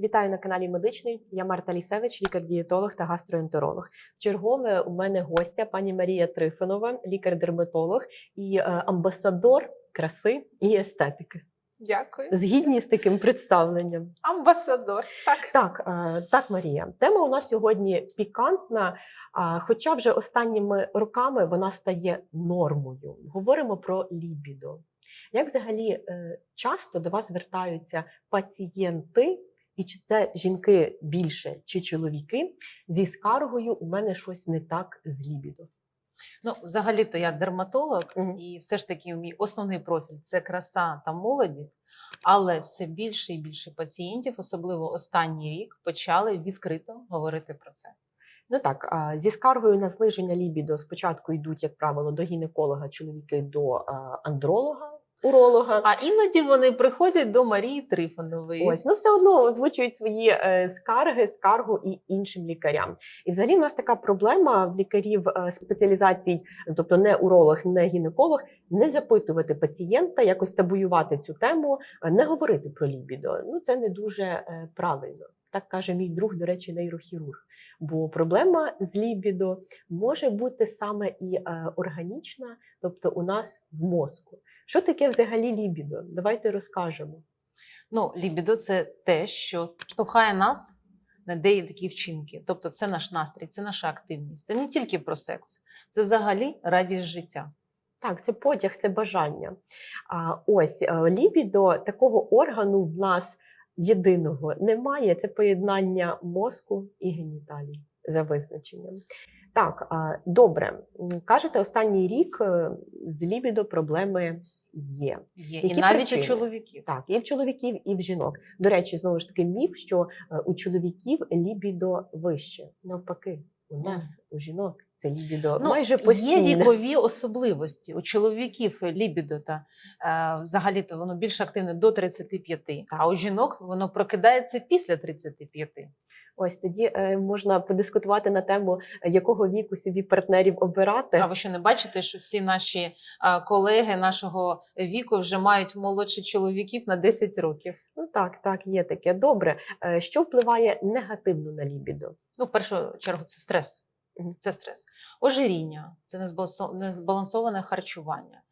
Вітаю на каналі Медичний. Я Марта Лісевич, лікар-дієтолог та гастроентеролог. Чергове у мене гостя пані Марія Трифонова, лікар-дерматолог і е, амбасадор краси і естетики. Дякую. Згідні з таким представленням. Амбасадор. Так. Так, е, так, Марія. Тема у нас сьогодні пікантна, хоча вже останніми роками вона стає нормою. Говоримо про лібідо. Як взагалі е, часто до вас звертаються пацієнти, і чи це жінки більше, чи чоловіки, зі скаргою у мене щось не так з лібідо? Ну, взагалі-то я дерматолог, Мгм. і все ж таки мій основний профіль це краса та молодість. Але все більше і більше пацієнтів, особливо останній рік, почали відкрито говорити про це. Ну так, зі скаргою на зниження лібідо спочатку йдуть, як правило, до гінеколога, чоловіки до андролога, уролога. А іноді вони приходять до Марії Трифонової. Ось, ну все одно озвучують свої е, скарги, скаргу і іншим лікарям. І взагалі в нас така проблема в лікарів е, спеціалізацій, тобто не уролог, не гінеколог, не запитувати пацієнта, якось табуювати цю тему, е, не говорити про лібідо. Ну це не дуже е, правильно. Так каже мій друг, до речі, нейрохірург. Бо проблема з лібідо може бути саме і е, органічна, тобто у нас в мозку. Що таке взагалі лібідо? Давайте розкажемо. Ну, лібідо це те, що штовхає нас на деякі вчинки. Тобто, це наш настрій, це наша активність. Це не тільки про секс, це взагалі радість життя. Так, це потяг, це бажання. А ось е, лібідо такого органу в нас єдиного немає. Це поєднання мозку і геніталій за визначенням. Так, добре. Кажете, останній рік е, з лібідо проблеми є. Є. Які і навіть причини? у чоловіків. Так, і в чоловіків, і в жінок. До речі, знову ж таки, міф, що е, у чоловіків лібідо вище. Навпаки, у нас, у жінок, це лібідо майже Є вікові особливості. У чоловіків лібідо та е, взагалі-то воно більш активне до 35, а у жінок воно прокидається після 35. Ось тоді е, можна подискутувати на тему, якого віку собі партнерів обирати. А ви що не бачите, що всі наші е, колеги нашого віку вже мають молодших чоловіків на 10 років? Ну так, так, є таке. Добре. Е, Що впливає негативно на лібідо? Ну, в першу чергу, це стрес. Це стрес. Ожиріння, це незбалансо- незбалансоване харчування,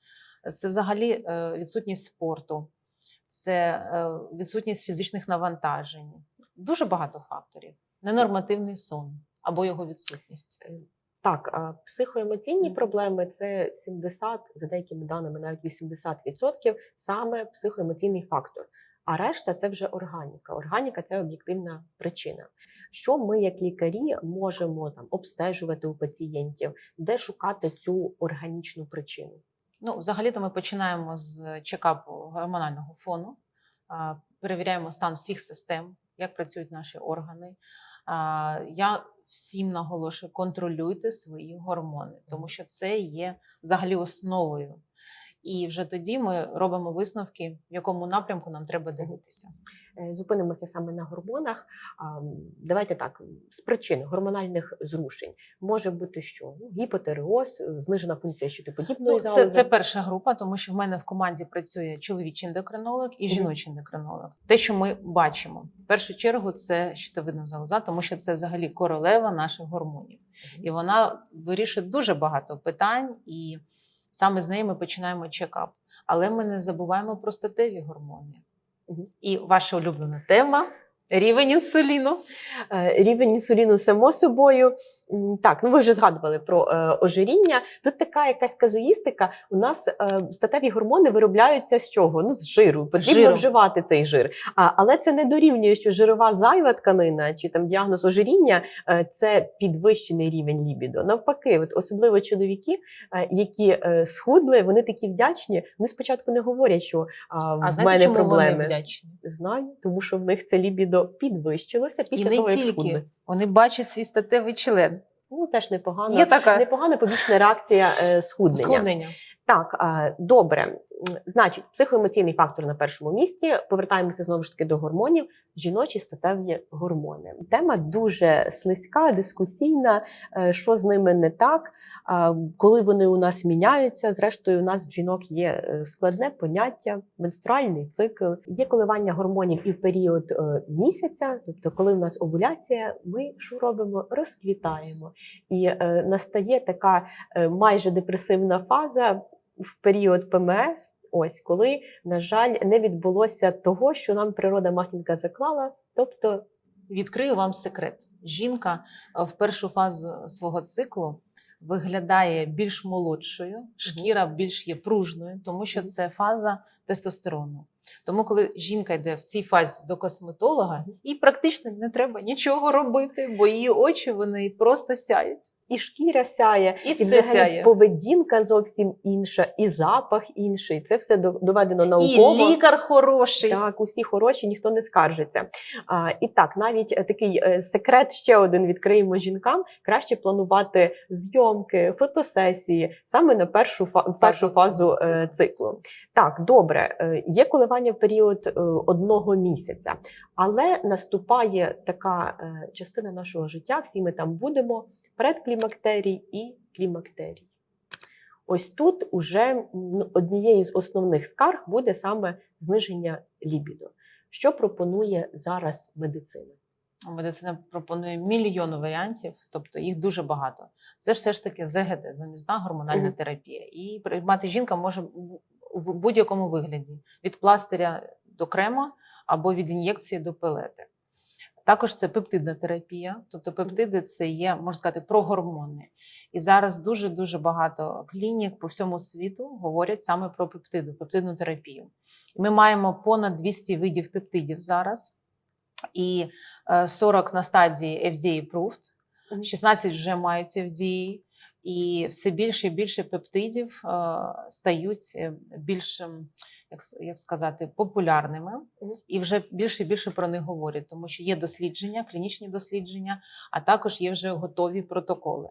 це взагалі е, відсутність спорту, це е, відсутність фізичних навантажень. Дуже багато факторів. Ненормативний сон або його відсутність. Так, психоемоційні проблеми це 70, за деякими даними, навіть 80% саме психоемоційний фактор. А решта це вже органіка. Органіка це об'єктивна причина. Що ми, як лікарі, можемо там обстежувати у пацієнтів, де шукати цю органічну причину? Ну, взагалі-то ми починаємо з чекапу гормонального фону, перевіряємо стан всіх систем, як працюють наші органи. Я всім наголошую, контролюйте свої гормони, тому що це є взагалі основою. І вже тоді ми робимо висновки, в якому напрямку нам треба дивитися. Е, Зупинимося саме на гормонах. Давайте так, з причин гормональних зрушень може бути що? Ну, гіпотереоз, е, знижена функція щитоподібної Ну, це, залози. це перша група, тому що в мене в команді працює чоловічий ендокринолог і жіночий ендокринолог. Те, що ми бачимо, в першу чергу, це щитовидна залоза, тому що це взагалі королева наших гормонів, і вона вирішує дуже багато питань, і саме з неї ми починаємо чекап. Але ми не забуваємо про статеві гормони. Угу. І ваша улюблена тема рівень інсуліну. Е, Рівень інсуліну само собою. Так, ну ви вже згадували про е, ожиріння. Тут така якась казуїстика. У нас е, статеві гормони виробляються з чого? Ну, з жиру. Потрібно Жиру. вживати цей жир. Але це не дорівнює, що жирова зайва тканина чи там діагноз ожиріння це підвищений рівень лібідо. Навпаки, от особливо чоловіки, які схудли, вони такі вдячні. Вони спочатку не говорять, що А в знаєте, мене чому проблеми. вони вдячні? Знаю, тому що в них це лібідо підвищилося після і не того, як тільки схудли. вони бачать свій статевий член. Ну, теж непогана, Є така непогана побічна реакція е, схуднення. схуднення. Так, е, добре. Значить, психоемоційний фактор на першому місці. Повертаємося знову ж таки до гормонів. Жіночі статеві гормони. Тема дуже слизька, дискусійна. е, Що з ними не так, коли вони у нас міняються. Зрештою, у нас в жінок є е, складне поняття, менструальний цикл. Є коливання гормонів і в період е, місяця, тобто, коли у нас овуляція, ми що робимо? Розквітаємо. І настає така майже депресивна фаза в період ПМС. Ось коли, на жаль, не відбулося того, що нам природа матінка заклала, тобто Відкрию вам секрет. Жінка е, в першу фазу свого циклу виглядає більш молодшою, шкіра більш є пружною, тому що це фаза тестостерону. Тому, коли жінка йде в цій фазі до косметолога, їй практично не треба нічого робити, бо її очі вони просто сяють. і шкіра сяє, І і все сяє. поведінка зовсім інша, і запах інший. Це все до- доведено І науково. лікар хороший. Так, усі хороші, ніхто не скаржиться. А, і так, навіть е, такий е, секрет ще один відкриємо жінкам. Краще планувати зйомки, фотосесії саме на першу фа- першу Фазу е, циклу. Так, добре, є коливання в період е, одного місяця, але наступає така е, частина нашого життя. Всі ми там будемо предклімактерій і клімактерій. Ось тут уже однією з основних скарг буде саме зниження лібідо. Що пропонує зараз медицина? Медицина пропонує мільйон варіантів, тобто їх дуже багато. Це ж все ж таки ЗГТ, замісна гормональна терапія. І приймати жінка може в- будь-якому вигляді: від пластиря до крема або від ін'єкції до пелети. Також це пептидна терапія, тобто пептиди це є, можна сказати, про гормони. І зараз дуже дуже багато клінік по всьому світу говорять саме про пептиду, пептидну терапію. Ми маємо понад 200 видів пептидів зараз, і е, 40 на стадії FDA approved, 16 вже мають FDA, і все більше і більше пептидів е, стають е, більш, ем, як, як сказати, популярними, і вже більше і більше про них говорять, тому що є дослідження, клінічні дослідження, а також є вже готові протоколи.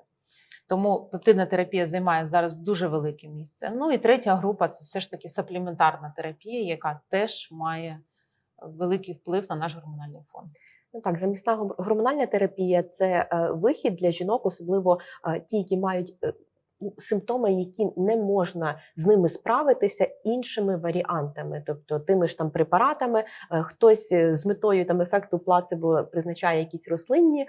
Тому пептидна терапія займає зараз дуже велике місце. Ну і третя група це все ж таки сапліментарна терапія, яка теж має великий вплив на наш гормональний фон. Ну так, замісна гормональна терапія це е, вихід для жінок, особливо е, ті, які мають е, ну, симптоми, які не можна з ними справитися іншими варіантами, тобто тими ж там препаратами. Хтось з метою там ефекту плацебо призначає якісь рослинні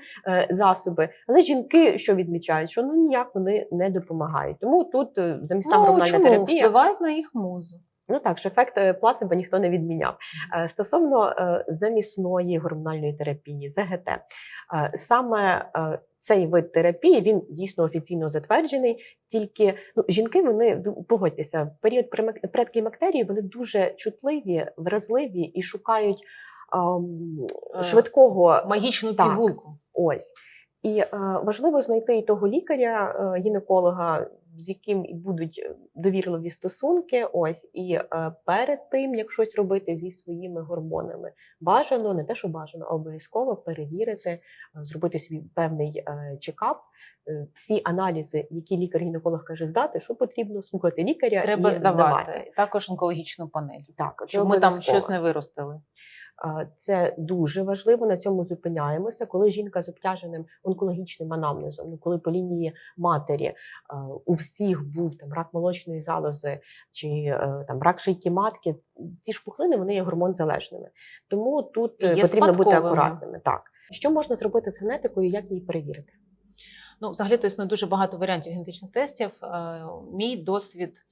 засоби, але жінки що відмічають, що ну ніяк вони не допомагають. Тому тут замісна ну, гормональна терапія. Впливають на їх музу. Ну так, ж ефект е, плацебо ніхто не відміняв. Е, Стосовно е, замісної гормональної терапії, ЗГТ, саме цей вид терапії він дійсно офіційно затверджений. Тільки ну, жінки, вони погодьтеся, в період предклімактерії вони дуже чутливі, вразливі і шукають ем, швидкого Магічну Так. пігулку. Ось. І е, важливо знайти і того лікаря, е, гінеколога, з яким і будуть е, довірливі стосунки. Ось і е, перед тим, як щось робити зі своїми гормонами, бажано не те, що бажано, а обов'язково перевірити, е, зробити собі певний е, чекап. Всі аналізи, які лікар-гінеколог каже здати, що потрібно слухати лікаря Треба і здавати. Також онкологічну панель. Так, Щоб ми там щось не виростили. Це дуже важливо. На цьому зупиняємося. Коли жінка з обтяженим онкологічним анамнезом, ну коли по лінії матері у всіх був там рак молочної залози чи е, там рак шийки матки, ці ж пухлини вони є гормонзалежними. Тому тут е, Є потрібно бути акуратними. Так що можна зробити з генетикою, як її перевірити? Ну, взагалі, то існує дуже багато варіантів генетичних тестів. Е, Мій досвід.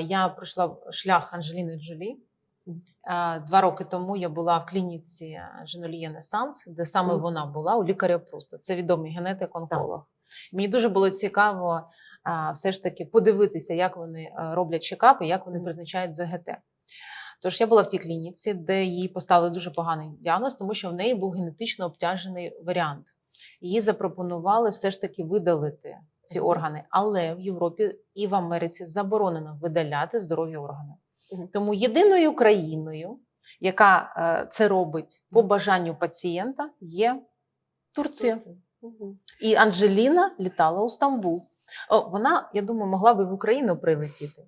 Я пройшла шлях Анджеліни Джолі. Два роки тому я була в клініці Женоліє Несанс, де саме Мгм. вона була у лікаря Пруста. Це відомий генетик-онколог. Мені дуже було цікаво все ж таки подивитися, як вони е, роблять чекапи, як вони призначають ЗГТ. Тож я була в тій клініці, де їй поставили дуже поганий діагноз, тому що в неї був генетично обтяжений варіант. Їй запропонували все ж таки видалити ці органи, але в Європі і в Америці заборонено видаляти здорові органи. Тому єдиною країною, яка е, це робить по бажанню пацієнта, є Турція. І Анджеліна літала у Стамбул. О, вона, я думаю, могла би в Україну прилетіти.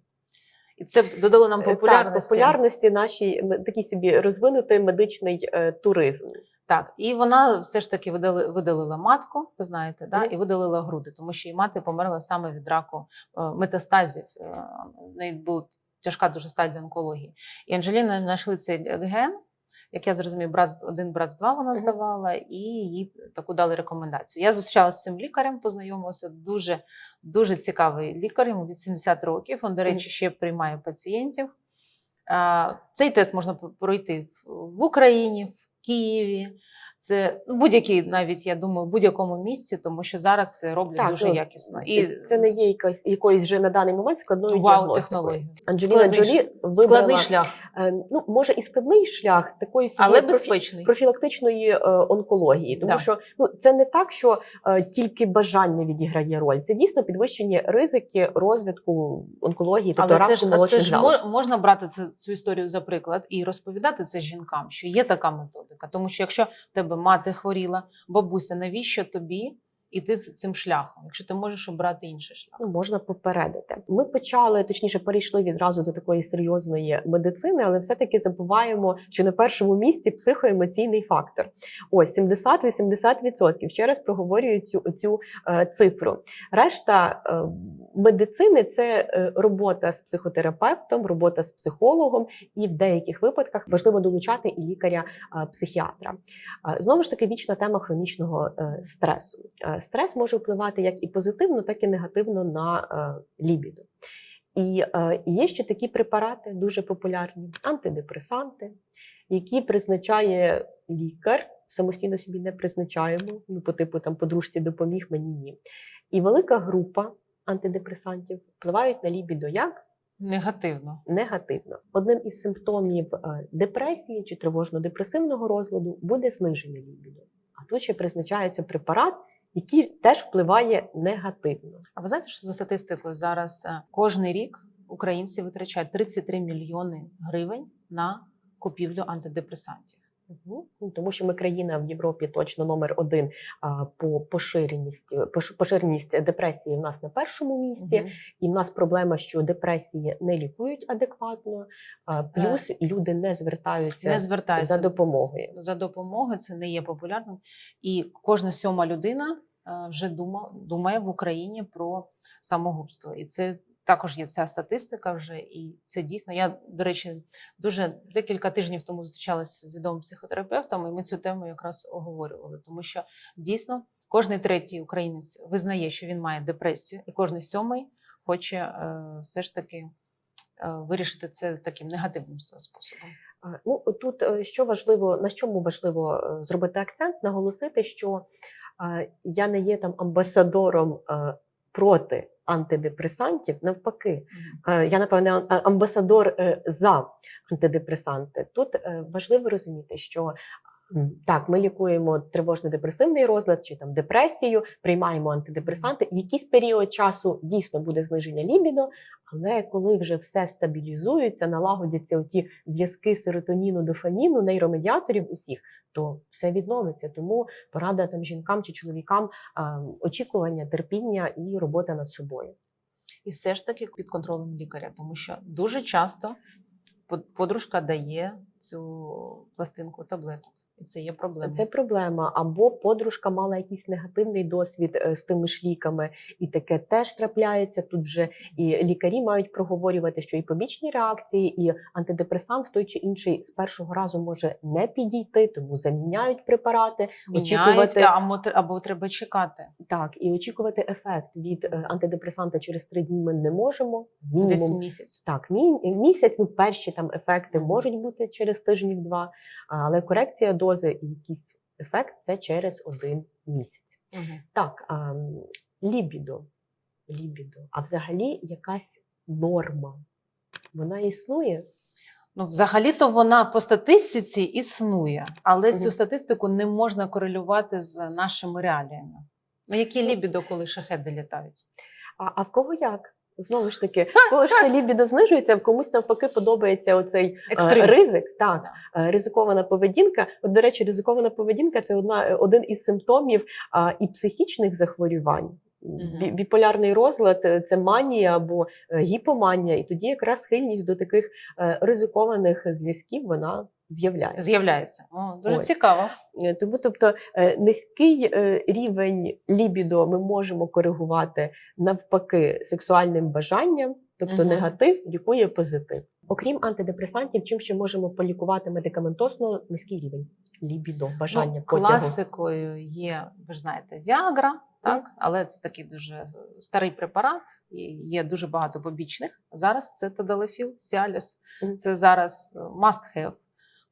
І це додало нам Е, Так, популярності. популярності нашій такий собі розвинутий медичний е, туризм. Так, і вона все ж таки видали, видалила матку, ви знаєте, да? Мгм. і видалила груди, тому що її мати померла саме від раку е, метастазів. Е, В неї була тяжка дуже стадія онкології. І Анжеліна знайшли цей ген, як я зрозумів, брат один брат з два вона здавала, і їй таку дали рекомендацію. Я зустрічалася з цим лікарем, познайомилася. Дуже дуже цікавий лікар. Йому від 70 років. Він, до речі, ще приймає пацієнтів. Цей тест можна пройти в- в Україні, в Києві. Це ну, будь-який, навіть я думаю, в будь-якому місці, тому що зараз це роблять Так, дуже ну, якісно. І це не є якось якоюсь вже на даний момент складною діагностикою. Анджеліна Складний Джолі вибрала Складний шлях, е, ну може і складний шлях такої собі але профі- безпечний. профілактичної е, онкології, тому Да. що ну це не так, що е, тільки бажання відіграє роль. Це дійсно підвищені ризики розвитку онкології, тобто Але раку це ж, це ж можна брати це, цю історію за приклад і розповідати це жінкам, що є така методика. Тому що якщо в мати хворіла, бабуся, навіщо тобі іти з цим шляхом, якщо ти можеш обрати інший шлях? Ну, можна попередити. Ми почали, точніше, перейшли відразу до такої серйозної медицини, але все-таки забуваємо, що на першому місці психоемоційний фактор. Ось 70-80%. Ще раз проговорюю цю, цю е, цифру. Решта е, медицини це е, робота з психотерапевтом, робота з психологом, і в деяких випадках важливо долучати і лікаря-психіатра. Е, Знову ж таки, вічна тема хронічного е, стресу. Стрес може впливати як і позитивно, так і негативно на е, лібідо. І е, є ще такі препарати, дуже популярні антидепресанти, які призначає лікар. Самостійно собі не призначаємо. Ну, по типу там подружці допоміг мені ні. І велика група антидепресантів впливають на лібідо як Негативно. негативно. Одним із симптомів е, депресії чи тривожно-депресивного розладу буде зниження лібідо. А тут ще призначається препарат, який теж впливає негативно. А ви знаєте, що за статистикою зараз е, кожний рік українці витрачають 33 мільйони гривень на купівлю антидепресантів. Ну, Тому що ми країна в Європі точно номер один а, по поширеності. пош- Поширеність депресії в нас на першому місці, Мгм. і в нас проблема, що депресії не лікують адекватно. А, плюс люди не звертаються Не звертаються за допомогою. за допомогою, це не є популярним. І кожна сьома людина е, вже дума, думає в Україні про самогубство. І це також є ця статистика вже. І це дійсно. Я, до речі, дуже декілька тижнів тому зустрічалася з відомим психотерапевтом, і ми цю тему якраз оговорювали, тому що дійсно кожний третій українець визнає, що він має депресію, і кожний сьомий хоче е, все ж таки е, вирішити це таким негативним способом. Ну тут е, що важливо, на чому важливо е, зробити акцент, наголосити, що я не є там амбасадором е, проти антидепресантів. Навпаки, я напевне амбасадор за антидепресанти. Тут важливо розуміти, що. Так, ми лікуємо тривожно-депресивний розлад чи там депресію, приймаємо антидепресанти. Якийсь період часу дійсно буде зниження лібідо, але коли вже все стабілізується, налагодяться ті зв'язки серотоніну, дофаміну, нейромедіаторів усіх, то все відновиться. Тому порада там жінкам чи чоловікам очікування, терпіння і робота над собою. І все ж таки під контролем лікаря, тому що дуже часто подружка дає цю пластинку таблеток, і це є проблема. Це проблема. Або подружка мала якийсь негативний досвід е, з тими ж ліками, і таке теж трапляється. Тут вже і лікарі мають проговорювати, що і побічні реакції, і антидепресант той чи інший з першого разу може не підійти, тому заміняють препарати. Міняють, очікувати- або, або треба чекати. Так, і очікувати ефект від е, антидепресанта через три дні ми не можемо. Десь місяць. Так, мі- місяць, ну перші там ефекти можуть бути через тижнів два, але корекція дози і якийсь ефект це через один місяць. Угу. Так, а, лібідо. Лібідо. А взагалі якась норма. Вона існує. Ну, взагалі-то вона по статистиці існує, але Мгм. цю статистику не можна корелювати з нашими реаліями. Ну, які лібідо, коли шахеди літають? А, а в кого як? Знову ж таки, коли ж це лібідо знижується, комусь навпаки подобається оцей е, Екстрим. ризик. Так, Е, ризикована поведінка. От, до речі, ризикована поведінка це одна один із симптомів а, і психічних захворювань, бі- біполярний розлад е, це манія або е, гіпоманія, і тоді якраз схильність до таких е, ризикованих зв'язків вона з'являється. З'являється. О, дуже Ось. цікаво. Е, Тому, тобто, е, низький е, рівень лібідо ми можемо коригувати навпаки сексуальним бажанням, тобто Мгм. негатив лікує позитив. Окрім антидепресантів, чим ще можемо полікувати медикаментосно низький рівень лібідо, бажання ну, потягу. класикою є, ви ж знаєте, Віагра, так? але це такий дуже старий препарат, і є дуже багато побічних. Зараз це Тадалефіл, Сіаліс. Це зараз must have.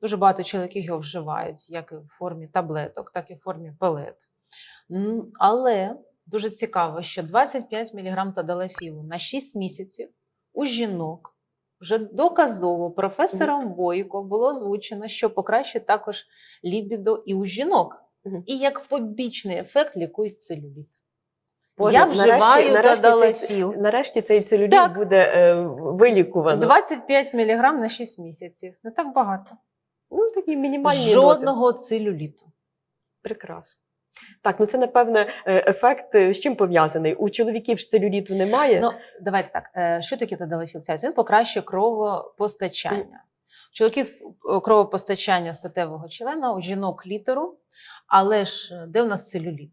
Дуже багато чоловіків його вживають, як і в формі таблеток, так і в формі пелет. Але дуже цікаво, що 25 мг тадалефілу на 6 місяців у жінок вже доказово професором Бойко було озвучено, що покращує також лібідо і у жінок. І як побічний ефект лікують целюліт. Боже, Я вживаю нарешті тадалефіл. Нарешті цей целюліт Так. буде е, вилікувано. 25 мг на 6 місяців. Не так багато. Ну, такі мінімальні дози. Жодного целюліту. Прекрасно. Так, ну це напевне е, ефект е, з чим пов'язаний. У чоловіків ж целюліту немає. Ну, давайте так. е, Що таке тадалефіл? Він покращує кровопостачання. У чоловіків кровопостачання статевого члена, у жінок літеру, але ж де у нас целюліт?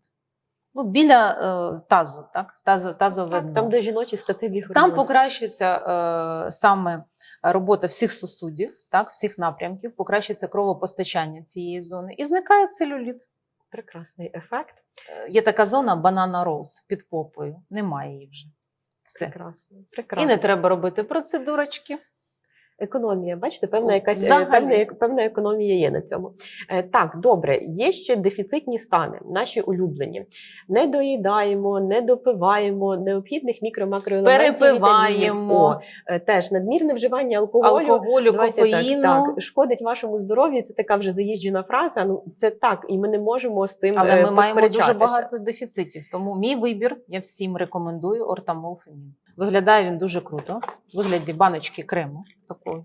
Ну, біля е, тазу, так? Тазо, тазове так, дно. там, де жіночі статеві Там покращується е, саме робота всіх сосудів, так, всіх напрямків, покращується кровопостачання цієї зони і зникає целюліт. Прекрасний ефект. Е, Є така зона банана роз під попою. Немає її вже. Все. Прекрасно. І не треба робити процедурочки. Економія, бачите, певна якась е, певна, певна економія є на цьому. Е, так, добре, є ще дефіцитні стани, наші улюблені. Не доїдаємо, не допиваємо необхідних мікро-макроелементів. Перепиваємо. О, е, теж надмірне вживання алкоголю. Алкоголю, Давайте кофеїну. Так, так, шкодить вашому здоров'ю. Це така вже заїжджена фраза. Ну це так, і ми не можемо з тим Але ми маємо дуже багато дефіцитів. Тому мій вибір я всім рекомендую ортамол фемін. Виглядає він дуже круто. В вигляді баночки крему такої.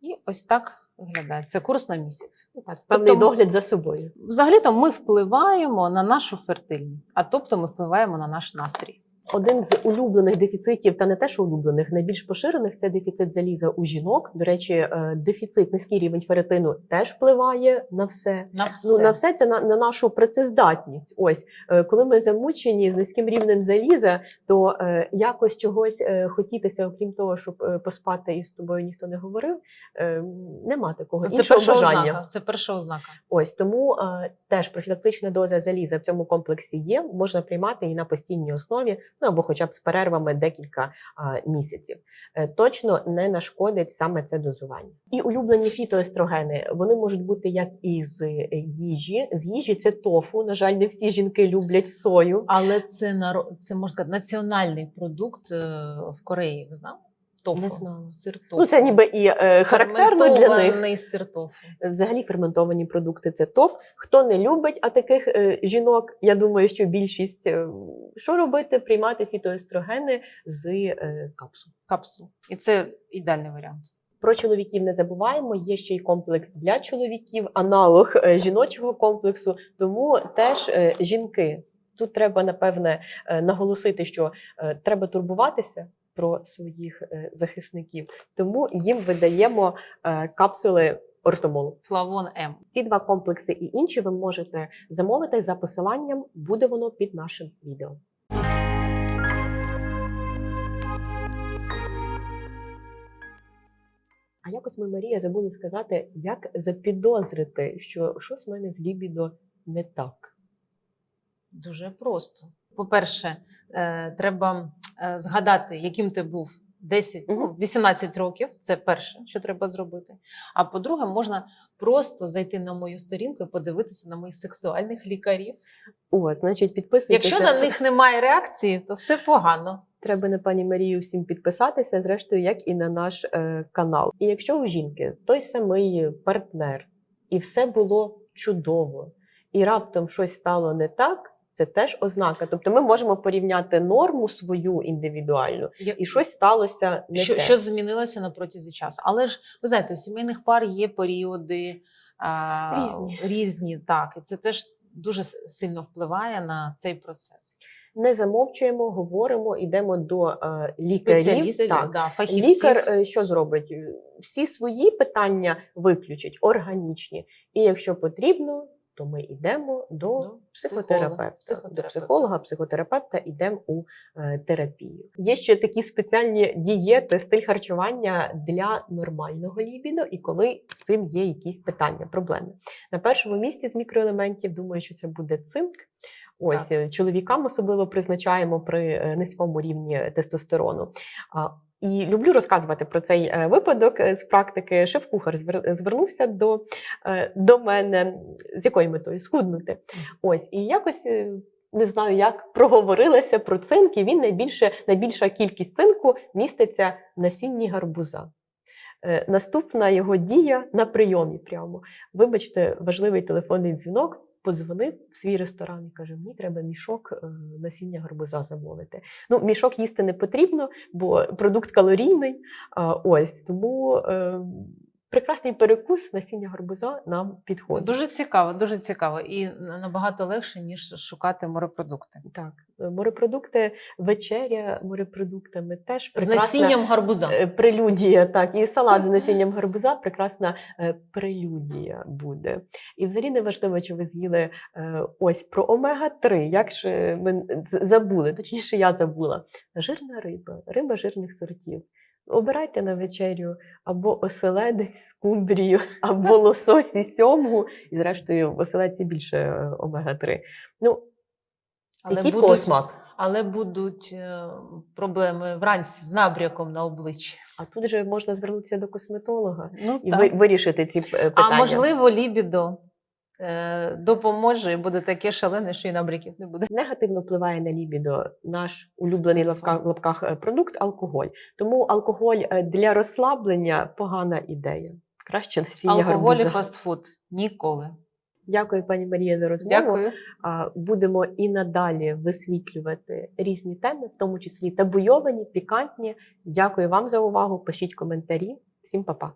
І ось так виглядає. Це курс на місяць. Ну, Так, певний Тобто- догляд за собою. Взагалі-то ми впливаємо на нашу фертильність, а тобто ми впливаємо на наш настрій. Один з улюблених дефіцитів, та не те, що улюблених, найбільш поширених це дефіцит заліза у жінок. До речі, е, дефіцит низький рівень феретину теж впливає на все. На все. Ну на все це на, на нашу працездатність. Ось е, коли ми замучені з низьким рівнем заліза, то е, якось чогось е, хотітися, окрім того, щоб е, поспати і з тобою ніхто не говорив. Е, нема такого це іншого перша бажання. ознака. Це перша ознака. Ось тому е, теж профілактична доза заліза в цьому комплексі є. Можна приймати її на постійній основі, ну або хоча б з перервами декілька а, місяців. Е, точно не нашкодить саме це дозування. І улюблені фітоестрогени вони можуть бути як і з їжі. З їжі це тофу. На жаль, не всі жінки люблять сою. Але це це можна сказати національний продукт е, в Кореї. Ви знали? Тофу. Не знала. Сир тофу. Ну це ніби і е, характерно для них. Сир тофу. Взагалі ферментовані продукти це топ. Хто не любить, а таких е, жінок, я думаю, що більшість е, що робити? Приймати фітоестрогени з е, капсул. Капсул. І це ідеальний варіант. Про чоловіків не забуваємо. Є ще й комплекс для чоловіків, аналог е, жіночого комплексу. Тому теж е, жінки. Тут треба напевне е, наголосити, що е, треба турбуватися про своїх е, захисників. Тому їм видаємо е, капсули ортомолу. Флавон М. Ці два комплекси і інші ви можете замовити за посиланням. Буде воно під нашим відео. А якось ми, Марія, забули сказати, як запідозрити, що щось в мене з лібідо не так. Дуже просто. По-перше, е, треба е, згадати, яким ти був 10, ну, Мгм. 18 років. Це перше, що треба зробити. А по-друге, можна просто зайти на мою сторінку і подивитися на моїх сексуальних лікарів. О, значить, підписуйтеся. Якщо на них немає реакції, то все погано. Треба на пані Марію всім підписатися, зрештою, як і на наш е, канал. І якщо у жінки той самий партнер, і все було чудово, і раптом щось стало не так, це теж ознака. Тобто ми можемо порівняти норму свою індивідуальну, Я- і щось сталося не що, те. що змінилося на протязі часу. Але ж ви знаєте, у сімейних пар є періоди а, Різні. різні, так, і це теж дуже сильно впливає на цей процес. не замовчуємо, говоримо, йдемо до е, лікарів. Так. да, фахівців. Лікар е, що зробить? Всі свої питання виключить, органічні. І якщо потрібно, то ми йдемо до До психотерапевта, психотерапевта. до психолога, психотерапевта йдемо у е, терапію. Є ще такі спеціальні дієти, стиль харчування для нормального лібідо, і коли з цим є якісь питання, проблеми. На першому місці з мікроелементів думаю, що це буде цинк. Ось Так. е, чоловікам особливо призначаємо при е, низькому рівні тестостерону. І люблю розказувати про цей е, випадок е, з практики. Шеф-кухар звернувся до, е, до мене з якою метою схуднути. Ось і якось. Не знаю, як проговорилася про цинк, і він найбільше, найбільша кількість цинку міститься в насінні гарбуза. Е, Наступна його дія на прийомі прямо. Вибачте, важливий телефонний дзвінок. Подзвонив в свій ресторан і каже: мені треба мішок е, насіння гарбуза замовити. Ну, мішок їсти не потрібно, бо продукт калорійний. Ось тому е, прекрасний перекус насіння гарбуза нам підходить. Дуже цікаво, дуже цікаво. І набагато легше, ніж шукати морепродукти. Так, морепродукти, вечеря морепродуктами теж З насінням гарбуза. е, прелюдія. Так, і салат з насінням гарбуза прекрасна е, прелюдія буде. І взагалі не важливо, чи ви з'їли е, ось про омега-3. Як ж ми забули, точніше, я забула. Жирна риба, риба жирних сортів. Обирайте на вечерю або оселедець з кумбрію, або лосось і сьомгу. І зрештою, в оселедці більше е, омега-3. Ну, який будуть, смак? але будуть е, проблеми вранці з набряком на обличчі. А тут же можна звернутися до косметолога Ну, і так. вирішити ці е, питання. А можливо, лібідо допоможе і буде таке шалене, що і набряків не буде. негативно впливає на лібідо наш улюблений в лапках, лапках е, продукт алкоголь. Тому алкоголь е, для розслаблення погана ідея. Краще насіння Алкоголь і фастфуд ніколи. Дякую, пані Марія, за розмову. Дякую. Будемо і надалі висвітлювати різні теми, в тому числі табуйовані, пікантні. Дякую вам за увагу. Пишіть коментарі. Всім па-па.